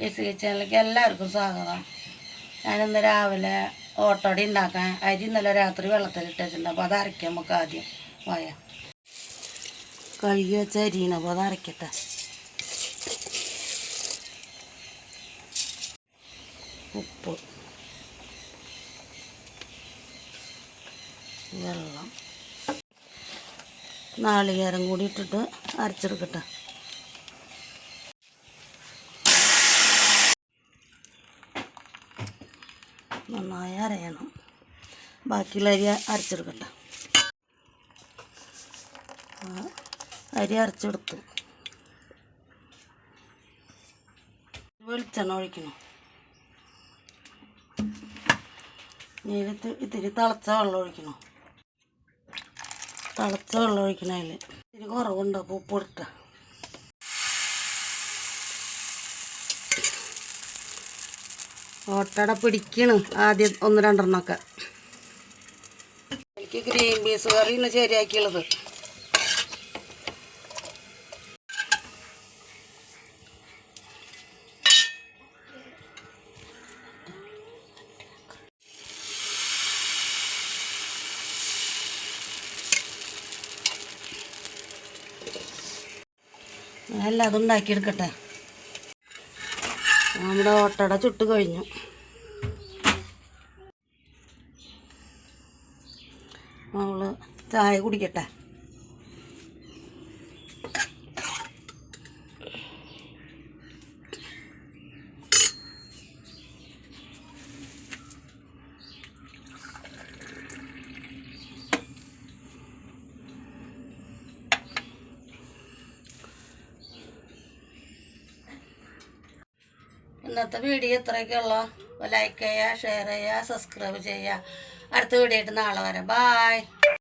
ലിസി കിച്ചണിലേക്ക് എല്ലാവർക്കും സ്വാഗതം. ഞാനിന്ന് രാവിലെ ഓട്ടോടി ഉണ്ടാക്കാൻ അരി ഇന്നലെ രാത്രി വെള്ളത്തിലിട്ടിട്ടുണ്ട് അപ്പോൾ അത് അരയ്ക്കാം നമുക്ക് ആദ്യം. പോയ കഴുകി വെച്ച അരിയാണ്. അപ്പോൾ അത് അരയ്ക്കട്ടെ. ഉപ്പ്. വെള്ളം. നാളികേരം കൂടി ഇട്ടിട്ട് അരച്ചെടുക്കട്ടെ. നന്നായി അരയണം. ബാക്കിയുള്ള അരി അരച്ചെടുക്കട്ടെ. ആ, അരി അരച്ചെടുത്തു. വെളിച്ചെണ്ണ ഒഴിക്കണം. നീരത്ത് ഇത്തിരി തിളച്ച വെള്ളം ഒഴിക്കണം. തിളച്ച വെള്ളം ഒഴിക്കണം അതിൽ ഇത്തിരി കുറവുണ്ടോ ഉപ്പ് ഇട്ട ഓട്ടട പിടിക്കണ്. ആദ്യം ഒന്ന് രണ്ടെണ്ണമൊക്കെ എനിക്ക് ഗ്രീൻ പീസ് കറി ഇന്ന് ശരിയാക്കിയുള്ളത്. എല്ലാം അതും ഉണ്ടാക്കിയെടുക്കട്ടെ നമ്മുടെ ഓട്ടട ചുട്ട് കഴിഞ്ഞു. നമ്മൾ ചായ കുടിക്കട്ടെ? ഇന്നത്തെ വീഡിയോ ഇത്രയൊക്കെയുള്ള ലൈക്ക് ചെയ്യുക ഷെയർ ചെയ്യുക സബ്സ്ക്രൈബ് ചെയ്യുക. അടുത്ത വീഡിയോ ആയിട്ട് നാളെ വരാം. ബായ്